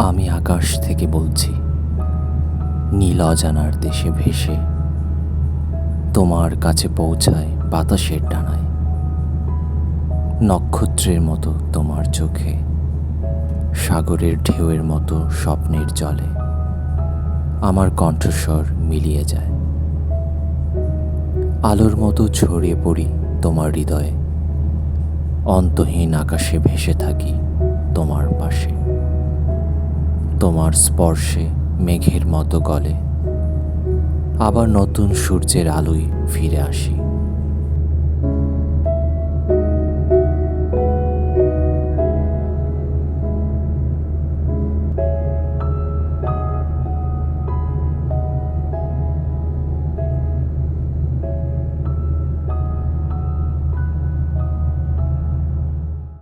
আমি আকাশ থেকে বলছি, নীল অজানার দেশে ভেসে, তোমার কাছে পৌঁছায় বাতাসের ডানায়। নক্ষত্রের মতো তোমার চোখে, সাগরের ঢেউয়ের মতো স্বপ্নের জলে, আমার কণ্ঠস্বর মিলিয়ে যায়। আলোর মতো ছড়িয়ে পড়ি তোমার হৃদয়ে, অন্তহীন আকাশে ভেসে থাকি তোমার পাশে। তোমার স্পর্শে মেঘের মতো গলে। আবার নতুন সূর্যের আলোয় ফিরে আসি।